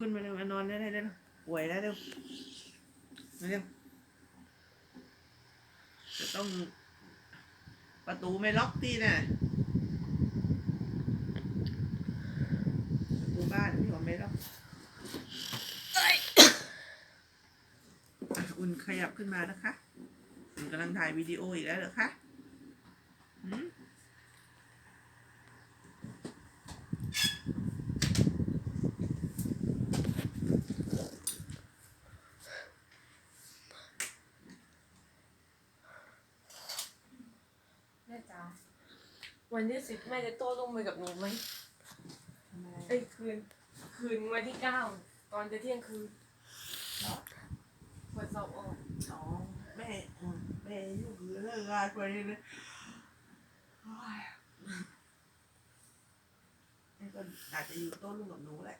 ขึ้นมาเร็วมานอนได้ได้เร็วป่วยแล้วเร็วมาเร็วจะต้องประตูไม่ล็อกที่น่ะประตูบ้านที่ผมไม่ล็อกอะอุ่นขยับขึ้นมานะคะอุ่นกำลังถ่ายวิดีโออีกแล้วเหรอคะหืม แม่จ๋าวันที่สิบแม่จะโต้รุ่งไปกับหนูไหมเอ้ยคืน คืนวันที่เก้าตอนจะเที่ยงคืนวันเสาร์ออกอ๋อแม่อืมแม่ยุ่งเรื่องงานไปเลยโอ้ยแม่ก็อาจจะอยู่โต้รุ่งกับหนูแหละ